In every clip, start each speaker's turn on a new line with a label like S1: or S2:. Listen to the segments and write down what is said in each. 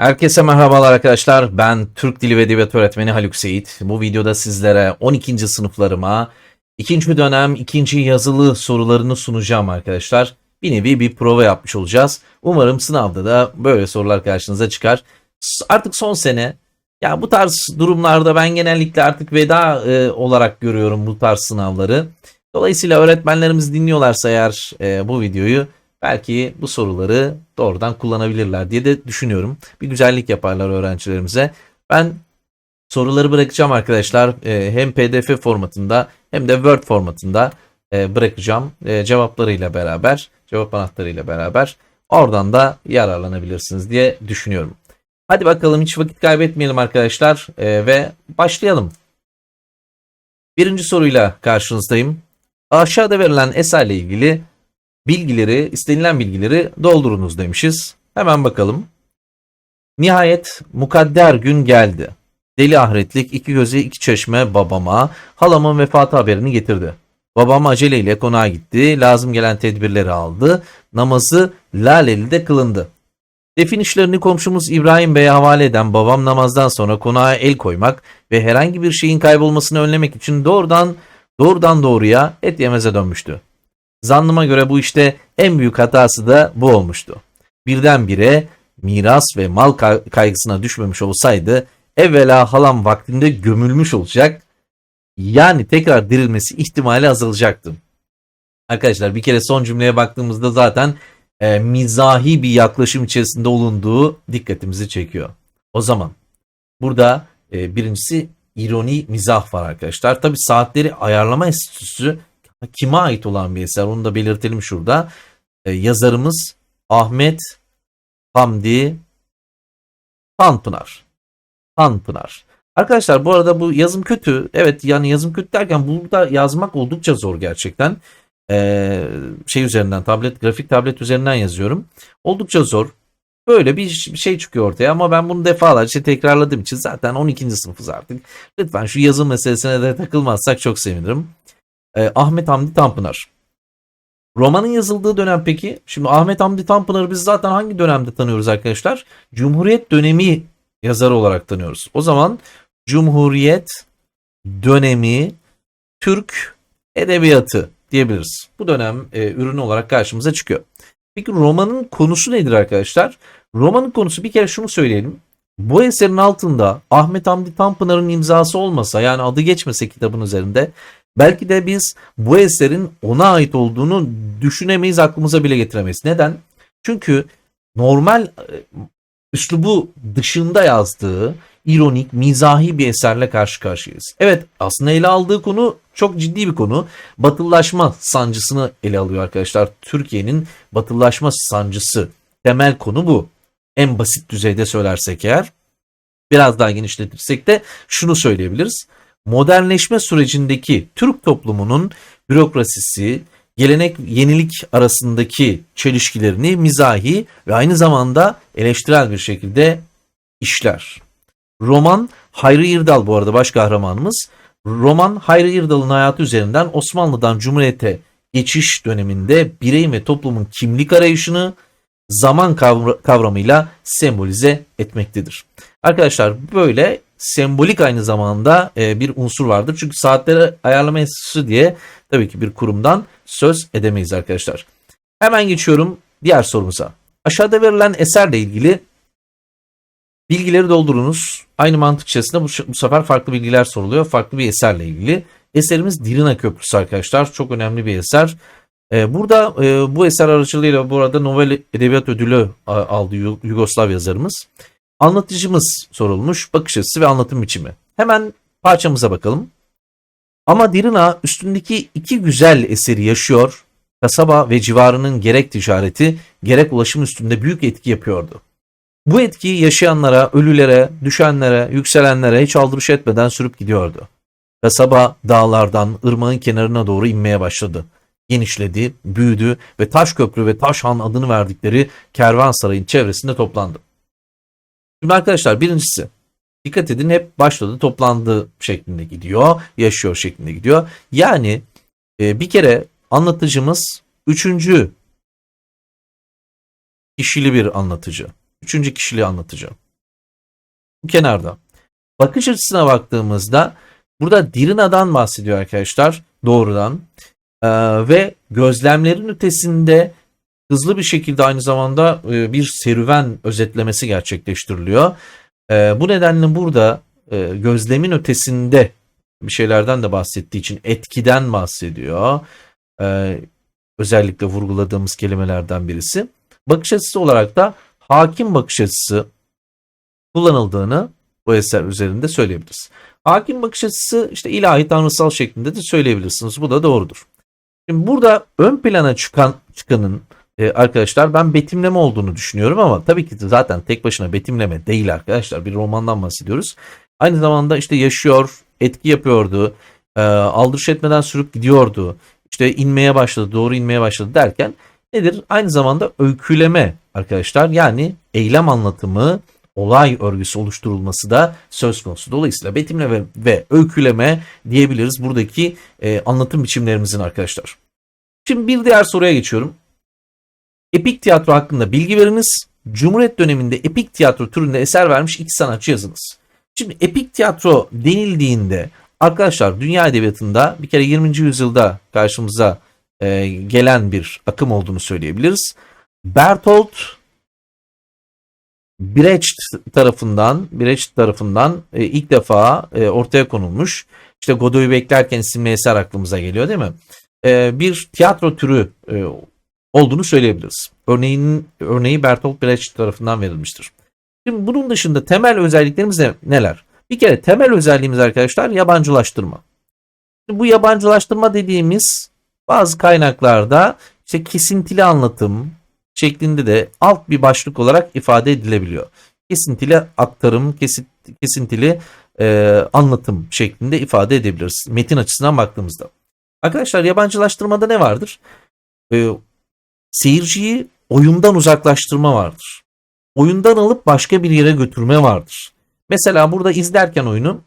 S1: Herkese merhabalar arkadaşlar. Ben Türk Dili ve Edebiyat Öğretmeni Haluk Seyit. Bu videoda sizlere 12. sınıflarıma ikinci dönem ikinci yazılı sorularını sunacağım arkadaşlar. Bir nevi bir prova yapmış olacağız. Umarım sınavda da böyle sorular karşınıza çıkar. Artık son sene ya bu tarz durumlarda ben genellikle artık veda e, olarak görüyorum bu tarz sınavları. Dolayısıyla öğretmenlerimiz dinliyorlarsa eğer e, bu videoyu belki bu soruları doğrudan kullanabilirler diye de düşünüyorum. Bir güzellik yaparlar öğrencilerimize. Ben soruları bırakacağım arkadaşlar. E, hem PDF formatında hem de Word formatında e, bırakacağım. E, cevaplarıyla beraber, cevap anahtarıyla beraber oradan da yararlanabilirsiniz diye düşünüyorum. Hadi bakalım hiç vakit kaybetmeyelim arkadaşlar e, ve başlayalım. Birinci soruyla karşınızdayım. Aşağıda verilen eserle ilgili bilgileri, istenilen bilgileri doldurunuz demişiz. Hemen bakalım. Nihayet mukadder gün geldi. Deli ahretlik iki gözü iki çeşme babama halamın vefatı haberini getirdi. Babam aceleyle konağa gitti, lazım gelen tedbirleri aldı, namazı laleli kılındı. Defin işlerini komşumuz İbrahim Bey'e havale eden babam namazdan sonra konağa el koymak ve herhangi bir şeyin kaybolmasını önlemek için doğrudan doğrudan doğruya et yemeze dönmüştü. Zannıma göre bu işte en büyük hatası da bu olmuştu. Birdenbire miras ve mal kay- kaygısına düşmemiş olsaydı evvela halam vaktinde gömülmüş olacak. Yani tekrar dirilmesi ihtimali azalacaktı. Arkadaşlar bir kere son cümleye baktığımızda zaten e, mizahi bir yaklaşım içerisinde olunduğu dikkatimizi çekiyor. O zaman burada e, birincisi ironi mizah var arkadaşlar. Tabi saatleri ayarlama enstitüsü kime ait olan bir eser onu da belirtelim şurada. E, yazarımız Ahmet Hamdi Tanpınar. Tanpınar. Arkadaşlar bu arada bu yazım kötü. Evet yani yazım kötü derken burada yazmak oldukça zor gerçekten. Ee, şey üzerinden tablet grafik tablet üzerinden yazıyorum. Oldukça zor. Böyle bir şey çıkıyor ortaya ama ben bunu defalarca tekrarladığım için zaten 12. sınıfız artık. Lütfen şu yazım meselesine de takılmazsak çok sevinirim. Ee, Ahmet Hamdi Tanpınar. Romanın yazıldığı dönem peki? Şimdi Ahmet Hamdi Tanpınar'ı biz zaten hangi dönemde tanıyoruz arkadaşlar? Cumhuriyet dönemi yazarı olarak tanıyoruz. O zaman Cumhuriyet dönemi Türk edebiyatı diyebiliriz. Bu dönem e, ürünü olarak karşımıza çıkıyor. Peki romanın konusu nedir arkadaşlar? Romanın konusu bir kere şunu söyleyelim. Bu eserin altında Ahmet Hamdi Tanpınar'ın imzası olmasa yani adı geçmese kitabın üzerinde belki de biz bu eserin ona ait olduğunu düşünemeyiz aklımıza bile getiremeyiz. Neden? Çünkü normal e, üslubu dışında yazdığı ironik, mizahi bir eserle karşı karşıyayız. Evet aslında ele aldığı konu çok ciddi bir konu. Batılılaşma sancısını ele alıyor arkadaşlar. Türkiye'nin batılılaşma sancısı. Temel konu bu. En basit düzeyde söylersek eğer. Biraz daha genişletirsek de şunu söyleyebiliriz. Modernleşme sürecindeki Türk toplumunun bürokrasisi, gelenek yenilik arasındaki çelişkilerini mizahi ve aynı zamanda eleştirel bir şekilde işler. Roman Hayri İrdal bu arada baş kahramanımız. Roman Hayri İrdal'ın hayatı üzerinden Osmanlı'dan Cumhuriyet'e geçiş döneminde bireyin ve toplumun kimlik arayışını zaman kavra- kavramıyla sembolize etmektedir. Arkadaşlar böyle sembolik aynı zamanda e, bir unsur vardır. Çünkü saatleri ayarlama enstitüsü diye tabii ki bir kurumdan söz edemeyiz arkadaşlar. Hemen geçiyorum diğer sorumuza. Aşağıda verilen eserle ilgili bilgileri doldurunuz. Aynı mantık içerisinde bu, bu sefer farklı bilgiler soruluyor. Farklı bir eserle ilgili. Eserimiz Dirina Köprüsü arkadaşlar. Çok önemli bir eser. Ee, burada e, bu eser aracılığıyla bu arada Nobel Edebiyat Ödülü aldı Yu- Yugoslav yazarımız. Anlatıcımız sorulmuş. Bakış açısı ve anlatım biçimi. Hemen parçamıza bakalım. Ama Dirina üstündeki iki güzel eseri yaşıyor. Kasaba ve civarının gerek ticareti gerek ulaşım üstünde büyük etki yapıyordu. Bu etkiyi yaşayanlara, ölülere, düşenlere, yükselenlere hiç aldırış etmeden sürüp gidiyordu. Kasaba dağlardan ırmağın kenarına doğru inmeye başladı. Genişledi, büyüdü ve Taş Köprü ve Taş Han adını verdikleri kervansarayın çevresinde toplandı. Şimdi arkadaşlar birincisi dikkat edin hep başladı toplandı şeklinde gidiyor, yaşıyor şeklinde gidiyor. Yani e, bir kere anlatıcımız üçüncü kişili bir anlatıcı. Üçüncü kişiliği anlatıcı. Bu kenarda. Bakış açısına baktığımızda burada Dirina'dan bahsediyor arkadaşlar doğrudan. Ee, ve gözlemlerin ötesinde hızlı bir şekilde aynı zamanda e, bir serüven özetlemesi gerçekleştiriliyor. Ee, bu nedenle burada e, gözlemin ötesinde bir şeylerden de bahsettiği için etkiden bahsediyor. Özellikle vurguladığımız kelimelerden birisi. Bakış açısı olarak da hakim bakış açısı kullanıldığını bu eser üzerinde söyleyebiliriz. Hakim bakış açısı işte ilahi tanrısal şeklinde de söyleyebilirsiniz. Bu da doğrudur. Şimdi burada ön plana çıkan çıkanın e, arkadaşlar ben betimleme olduğunu düşünüyorum ama tabii ki zaten tek başına betimleme değil arkadaşlar. Bir romandan bahsediyoruz. Aynı zamanda işte yaşıyor, etki yapıyordu, e, aldırış etmeden sürüp gidiyordu. İşte inmeye başladı, doğru inmeye başladı derken nedir? Aynı zamanda öyküleme arkadaşlar. Yani eylem anlatımı, olay örgüsü oluşturulması da söz konusu. Dolayısıyla betimleme ve öyküleme diyebiliriz buradaki e, anlatım biçimlerimizin arkadaşlar. Şimdi bir diğer soruya geçiyorum. Epik tiyatro hakkında bilgi veriniz. Cumhuriyet döneminde epik tiyatro türünde eser vermiş iki sanatçı yazınız. Şimdi epik tiyatro denildiğinde arkadaşlar dünya edebiyatında bir kere 20. yüzyılda karşımıza e, gelen bir akım olduğunu söyleyebiliriz. Bertolt Brecht tarafından Brecht tarafından e, ilk defa e, ortaya konulmuş. İşte Godoy'u beklerken isimli eser aklımıza geliyor değil mi? E, bir tiyatro türü e, olduğunu söyleyebiliriz. Örneğin örneği Bertolt Brecht tarafından verilmiştir. Şimdi bunun dışında temel özelliklerimiz ne, neler? Bir kere temel özelliğimiz arkadaşlar yabancılaştırma. Bu yabancılaştırma dediğimiz bazı kaynaklarda işte kesintili anlatım şeklinde de alt bir başlık olarak ifade edilebiliyor. Kesintili aktarım, kesintili e, anlatım şeklinde ifade edebiliriz. Metin açısından baktığımızda. Arkadaşlar yabancılaştırmada ne vardır? E, seyirciyi oyundan uzaklaştırma vardır. Oyundan alıp başka bir yere götürme vardır. Mesela burada izlerken oyunu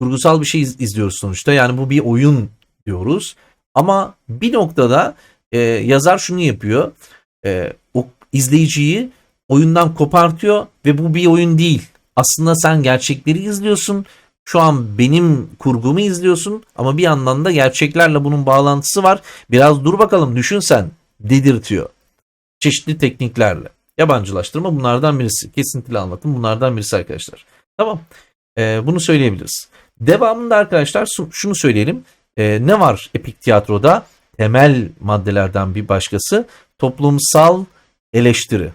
S1: kurgusal bir şey iz- izliyoruz sonuçta. Yani bu bir oyun diyoruz. Ama bir noktada e, yazar şunu yapıyor. E, o izleyiciyi oyundan kopartıyor ve bu bir oyun değil. Aslında sen gerçekleri izliyorsun. Şu an benim kurgumu izliyorsun ama bir yandan da gerçeklerle bunun bağlantısı var. Biraz dur bakalım düşün sen dedirtiyor. Çeşitli tekniklerle. Yabancılaştırma bunlardan birisi. Kesintili anlatım bunlardan birisi arkadaşlar. Tamam. Ee, bunu söyleyebiliriz. Devamında arkadaşlar şunu söyleyelim. Ee, ne var epik tiyatroda? Temel maddelerden bir başkası toplumsal eleştiri.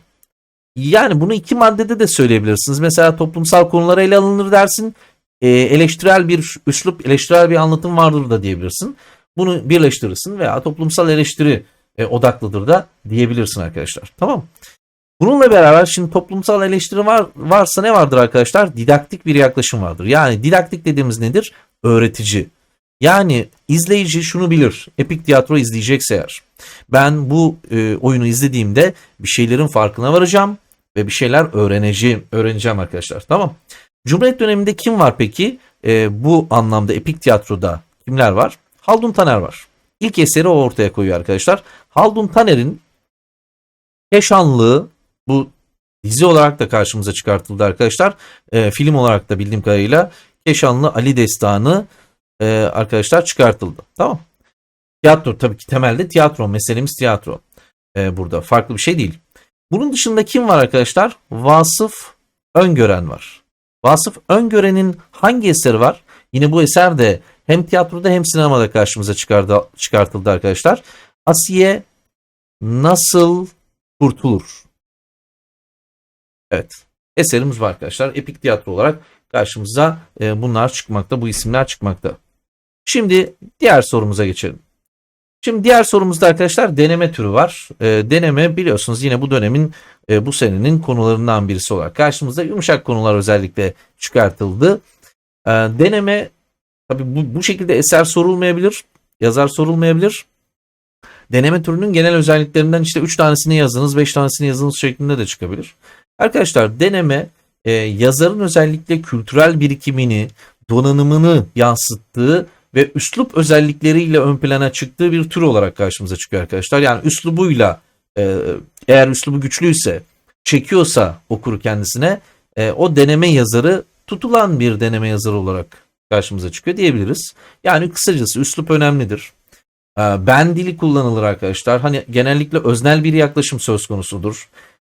S1: Yani bunu iki maddede de söyleyebilirsiniz. Mesela toplumsal konulara ele alınır dersin. Ee, eleştirel bir üslup, eleştirel bir anlatım vardır da diyebilirsin. Bunu birleştirirsin veya toplumsal eleştiri e, odaklıdır da diyebilirsin arkadaşlar. Tamam. Bununla beraber şimdi toplumsal eleştiri var varsa ne vardır arkadaşlar? Didaktik bir yaklaşım vardır. Yani didaktik dediğimiz nedir? Öğretici. Yani izleyici şunu bilir. Epik tiyatro izleyecekse eğer. Ben bu e, oyunu izlediğimde bir şeylerin farkına varacağım ve bir şeyler öğreneceğim, öğreneceğim arkadaşlar. Tamam. Cumhuriyet döneminde kim var peki? E, bu anlamda epik tiyatroda kimler var? Haldun Taner var. İlk eseri o ortaya koyuyor arkadaşlar. Haldun Taner'in Keşanlığı bu dizi olarak da karşımıza çıkartıldı arkadaşlar. E, film olarak da bildiğim kadarıyla Keşanlı Ali Destanı e, arkadaşlar çıkartıldı. Tamam. Tiyatro tabii ki temelde tiyatro. Meselemiz tiyatro. E, burada farklı bir şey değil. Bunun dışında kim var arkadaşlar? Vasıf Öngören var. Vasıf Öngören'in hangi eseri var? Yine bu eser de hem tiyatroda hem sinemada karşımıza çıkardı, çıkartıldı arkadaşlar. Asiye nasıl kurtulur? Evet. Eserimiz var arkadaşlar. Epik tiyatro olarak karşımıza e, bunlar çıkmakta, bu isimler çıkmakta. Şimdi diğer sorumuza geçelim. Şimdi diğer sorumuzda arkadaşlar deneme türü var. E, deneme biliyorsunuz yine bu dönemin e, bu senenin konularından birisi olarak karşımızda yumuşak konular özellikle çıkartıldı. E, deneme tabi bu, bu şekilde eser sorulmayabilir, yazar sorulmayabilir. Deneme türünün genel özelliklerinden işte 3 tanesini yazınız, 5 tanesini yazınız şeklinde de çıkabilir. Arkadaşlar deneme e, yazarın özellikle kültürel birikimini, donanımını yansıttığı ve üslup özellikleriyle ön plana çıktığı bir tür olarak karşımıza çıkıyor arkadaşlar. Yani üslubuyla e, eğer üslubu güçlüyse, çekiyorsa okuru kendisine e, o deneme yazarı tutulan bir deneme yazarı olarak karşımıza çıkıyor diyebiliriz. Yani kısacası üslup önemlidir. E, ben dili kullanılır arkadaşlar. Hani genellikle öznel bir yaklaşım söz konusudur.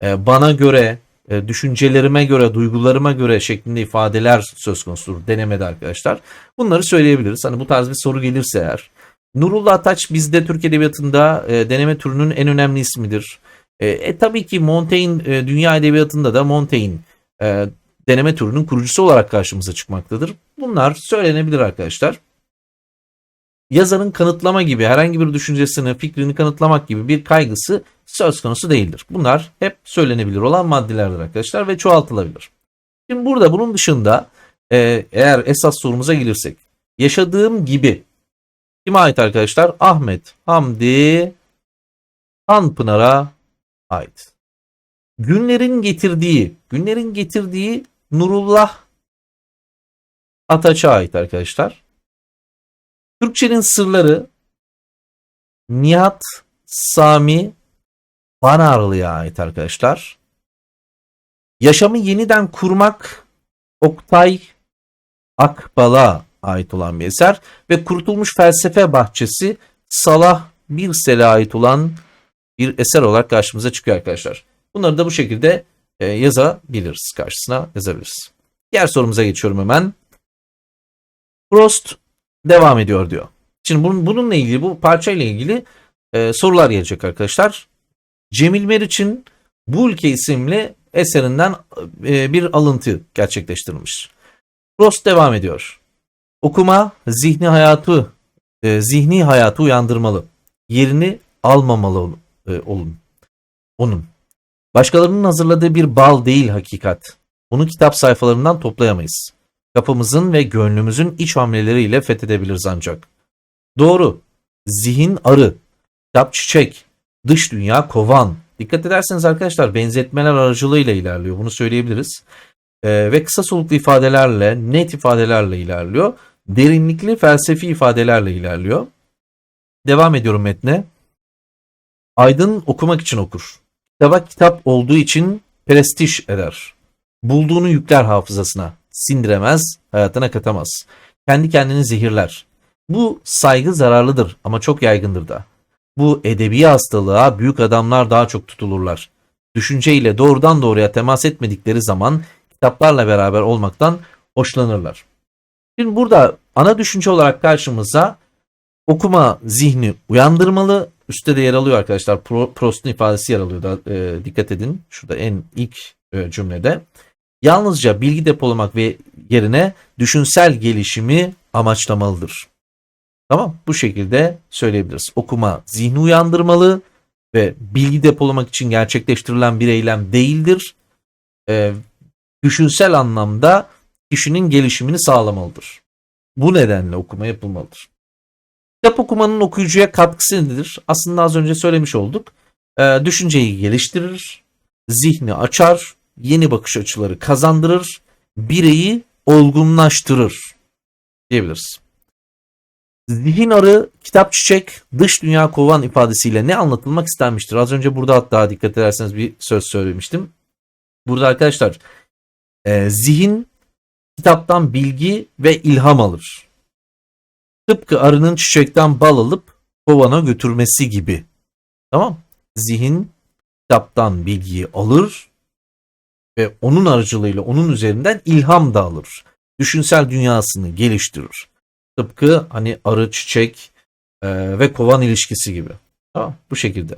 S1: E, bana göre, e, düşüncelerime göre, duygularıma göre şeklinde ifadeler söz konusudur denemede arkadaşlar. Bunları söyleyebiliriz. Hani bu tarz bir soru gelirse eğer. Nurullah Ataç bizde Türk Edebiyatı'nda e, deneme türünün en önemli ismidir. E, e, tabii ki Montaigne dünya edebiyatında da Montaigne deneme türünün kurucusu olarak karşımıza çıkmaktadır. Bunlar söylenebilir arkadaşlar. Yazarın kanıtlama gibi herhangi bir düşüncesini, fikrini kanıtlamak gibi bir kaygısı söz konusu değildir. Bunlar hep söylenebilir olan maddelerdir arkadaşlar ve çoğaltılabilir. Şimdi burada bunun dışında e, eğer esas sorumuza gelirsek yaşadığım gibi kime ait arkadaşlar? Ahmet Hamdi Tanpınar'a ait. Günlerin getirdiği, günlerin getirdiği Nurullah Ataç'a ait arkadaşlar. Türkçenin sırları Nihat Sami Banarlı'ya ait arkadaşlar. Yaşamı yeniden kurmak Oktay Akbal'a ait olan bir eser ve Kurtulmuş Felsefe Bahçesi Salah Birsel'e ait olan bir eser olarak karşımıza çıkıyor arkadaşlar. Bunları da bu şekilde e, yazabiliriz. Karşısına yazabiliriz. Diğer sorumuza geçiyorum hemen. Prost devam ediyor diyor. Şimdi bunun, bununla ilgili bu parçayla ilgili e, sorular gelecek arkadaşlar. Cemil Meriç'in Bu Ülke isimli eserinden e, bir alıntı gerçekleştirilmiş. Prost devam ediyor. Okuma zihni hayatı e, zihni hayatı uyandırmalı. Yerini almamalı. E, olun. Onun. Başkalarının hazırladığı bir bal değil hakikat. Bunu kitap sayfalarından toplayamayız. Kafamızın ve gönlümüzün iç hamleleriyle fethedebiliriz ancak. Doğru. Zihin arı, kitap çiçek, dış dünya kovan. Dikkat ederseniz arkadaşlar benzetmeler aracılığıyla ilerliyor. Bunu söyleyebiliriz. Ee, ve kısa soluklu ifadelerle, net ifadelerle ilerliyor. Derinlikli felsefi ifadelerle ilerliyor. Devam ediyorum metne. Aydın okumak için okur. Kitaba kitap olduğu için prestij eder. Bulduğunu yükler hafızasına. Sindiremez, hayatına katamaz. Kendi kendini zehirler. Bu saygı zararlıdır ama çok yaygındır da. Bu edebi hastalığa büyük adamlar daha çok tutulurlar. Düşünceyle doğrudan doğruya temas etmedikleri zaman kitaplarla beraber olmaktan hoşlanırlar. Şimdi burada ana düşünce olarak karşımıza okuma zihni uyandırmalı. Üstte de yer alıyor arkadaşlar. Pro, Prost'un ifadesi yer alıyor. Da, e, dikkat edin. Şurada en ilk e, cümlede. Yalnızca bilgi depolamak ve yerine düşünsel gelişimi amaçlamalıdır. Tamam bu şekilde söyleyebiliriz. Okuma zihni uyandırmalı ve bilgi depolamak için gerçekleştirilen bir eylem değildir. E, düşünsel anlamda kişinin gelişimini sağlamalıdır. Bu nedenle okuma yapılmalıdır. Kitap okumanın okuyucuya katkısı nedir? Aslında az önce söylemiş olduk. E, düşünceyi geliştirir, zihni açar, yeni bakış açıları kazandırır, bireyi olgunlaştırır diyebiliriz. Zihin arı, kitap çiçek, dış dünya kovan ifadesiyle ne anlatılmak istenmiştir? Az önce burada hatta dikkat ederseniz bir söz söylemiştim. Burada arkadaşlar e, zihin kitaptan bilgi ve ilham alır. Tıpkı arının çiçekten bal alıp kovana götürmesi gibi. Tamam. Zihin kitaptan bilgiyi alır ve onun aracılığıyla onun üzerinden ilham da alır. Düşünsel dünyasını geliştirir. Tıpkı hani arı, çiçek e, ve kovan ilişkisi gibi. Tamam, bu şekilde.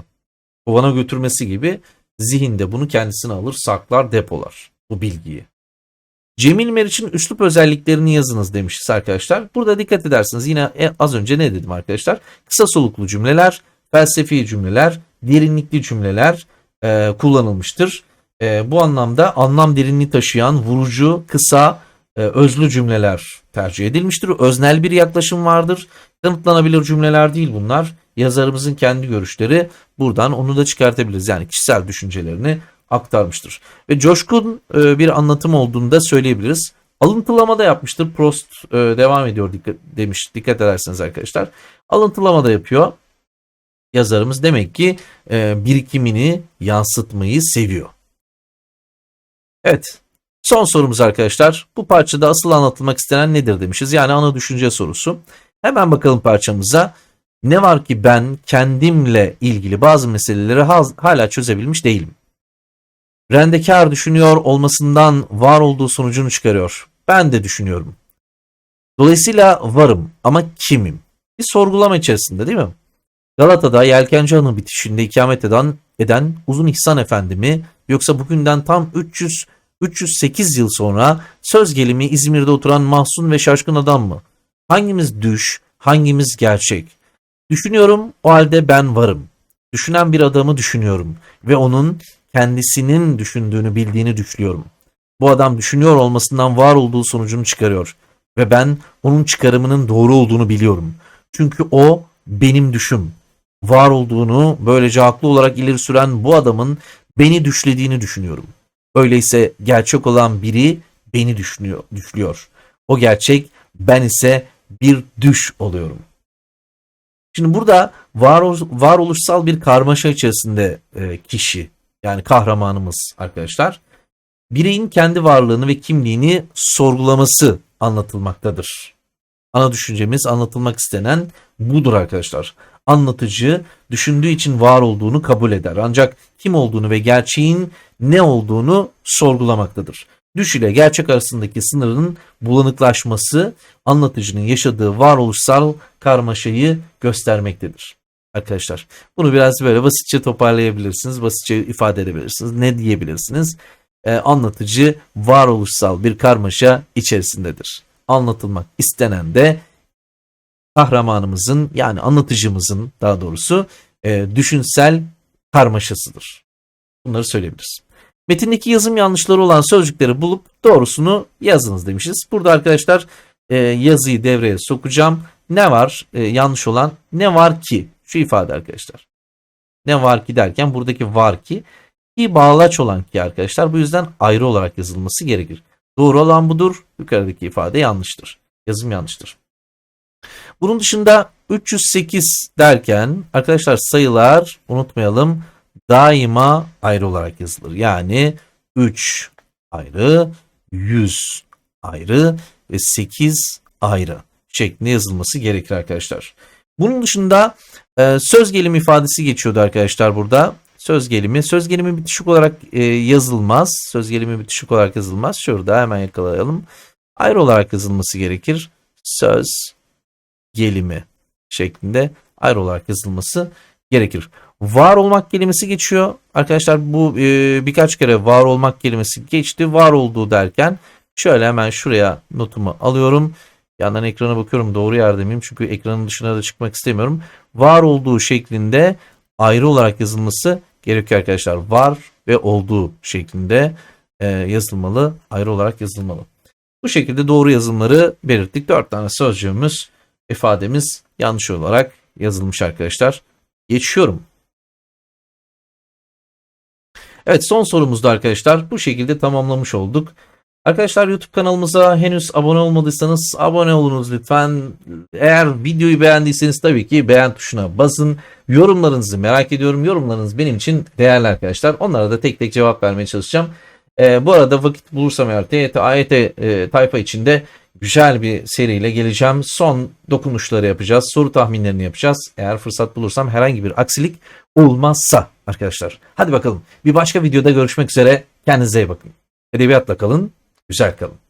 S1: Kovana götürmesi gibi zihinde bunu kendisine alır, saklar, depolar bu bilgiyi. Cemil Meriç'in üslup özelliklerini yazınız demişiz arkadaşlar. Burada dikkat edersiniz yine e, az önce ne dedim arkadaşlar? Kısa soluklu cümleler, felsefi cümleler, derinlikli cümleler e, kullanılmıştır. E, bu anlamda anlam derinliği taşıyan vurucu, kısa, e, özlü cümleler tercih edilmiştir. Öznel bir yaklaşım vardır. Kanıtlanabilir cümleler değil bunlar. Yazarımızın kendi görüşleri buradan onu da çıkartabiliriz. Yani kişisel düşüncelerini aktarmıştır. Ve coşkun e, bir anlatım olduğunu da söyleyebiliriz. Alıntılama da yapmıştır. Prost e, devam ediyor dikkat, demiş. Dikkat ederseniz arkadaşlar. Alıntılama da yapıyor. Yazarımız demek ki e, birikimini yansıtmayı seviyor. Evet. Son sorumuz arkadaşlar. Bu parçada asıl anlatılmak istenen nedir demişiz. Yani ana düşünce sorusu. Hemen bakalım parçamıza. Ne var ki ben kendimle ilgili bazı meseleleri hala çözebilmiş değilim. Rendekar düşünüyor olmasından var olduğu sonucunu çıkarıyor. Ben de düşünüyorum. Dolayısıyla varım ama kimim? Bir sorgulama içerisinde değil mi? Galata'da Yelkenci Hanı bitişinde ikamet eden, eden Uzun İhsan Efendi mi yoksa bugünden tam 300 308 yıl sonra söz gelimi İzmir'de oturan mahzun ve şaşkın adam mı? Hangimiz düş, hangimiz gerçek? Düşünüyorum o halde ben varım. Düşünen bir adamı düşünüyorum ve onun kendisinin düşündüğünü bildiğini düşünüyorum. Bu adam düşünüyor olmasından var olduğu sonucunu çıkarıyor ve ben onun çıkarımının doğru olduğunu biliyorum. Çünkü o benim düşüm. Var olduğunu böylece haklı olarak ileri süren bu adamın beni düşlediğini düşünüyorum. Öyleyse gerçek olan biri beni düşünüyor, düşlüyor. O gerçek ben ise bir düş oluyorum. Şimdi burada varoluş, varoluşsal bir karmaşa içerisinde e, kişi yani kahramanımız arkadaşlar bireyin kendi varlığını ve kimliğini sorgulaması anlatılmaktadır. Ana düşüncemiz anlatılmak istenen budur arkadaşlar. Anlatıcı düşündüğü için var olduğunu kabul eder. Ancak kim olduğunu ve gerçeğin ne olduğunu sorgulamaktadır. Düş ile gerçek arasındaki sınırın bulanıklaşması anlatıcının yaşadığı varoluşsal karmaşayı göstermektedir. Arkadaşlar bunu biraz böyle basitçe toparlayabilirsiniz, basitçe ifade edebilirsiniz. Ne diyebilirsiniz? Ee, anlatıcı varoluşsal bir karmaşa içerisindedir. Anlatılmak istenen de kahramanımızın yani anlatıcımızın daha doğrusu e, düşünsel karmaşasıdır. Bunları söyleyebiliriz. Metindeki yazım yanlışları olan sözcükleri bulup doğrusunu yazınız demişiz. Burada arkadaşlar e, yazıyı devreye sokacağım. Ne var e, yanlış olan? Ne var ki? Şu ifade arkadaşlar. Ne var ki derken buradaki var ki ki bağlaç olan ki arkadaşlar bu yüzden ayrı olarak yazılması gerekir. Doğru olan budur. Yukarıdaki ifade yanlıştır. Yazım yanlıştır. Bunun dışında 308 derken arkadaşlar sayılar unutmayalım daima ayrı olarak yazılır. Yani 3 ayrı, 100 ayrı ve 8 ayrı şeklinde yazılması gerekir arkadaşlar. Bunun dışında e, söz gelimi ifadesi geçiyordu arkadaşlar burada. Söz gelimi. Söz gelimi bitişik olarak e, yazılmaz. Söz gelimi bitişik olarak yazılmaz. Şurada hemen yakalayalım. Ayrı olarak yazılması gerekir. Söz gelimi şeklinde ayrı olarak yazılması gerekir. Var olmak kelimesi geçiyor. Arkadaşlar bu e, birkaç kere var olmak kelimesi geçti. Var olduğu derken şöyle hemen şuraya notumu alıyorum. Yandan ekrana bakıyorum doğru yerde miyim? Çünkü ekranın dışına da çıkmak istemiyorum. Var olduğu şeklinde ayrı olarak yazılması gerekiyor arkadaşlar. Var ve olduğu şeklinde e, yazılmalı. Ayrı olarak yazılmalı. Bu şekilde doğru yazımları belirttik. Dört tane sözcüğümüz, ifademiz yanlış olarak yazılmış arkadaşlar. Geçiyorum. Evet son sorumuzda arkadaşlar bu şekilde tamamlamış olduk. Arkadaşlar YouTube kanalımıza henüz abone olmadıysanız abone olunuz lütfen. Eğer videoyu beğendiyseniz tabii ki beğen tuşuna basın. Yorumlarınızı merak ediyorum. Yorumlarınız benim için değerli arkadaşlar. Onlara da tek tek cevap vermeye çalışacağım. Ee, bu arada vakit bulursam eğer TYT, AYT e, tayfa içinde güzel bir seriyle geleceğim. Son dokunuşları yapacağız. Soru tahminlerini yapacağız. Eğer fırsat bulursam herhangi bir aksilik olmazsa arkadaşlar. Hadi bakalım bir başka videoda görüşmek üzere. Kendinize iyi bakın. Edebiyatla kalın, güzel kalın.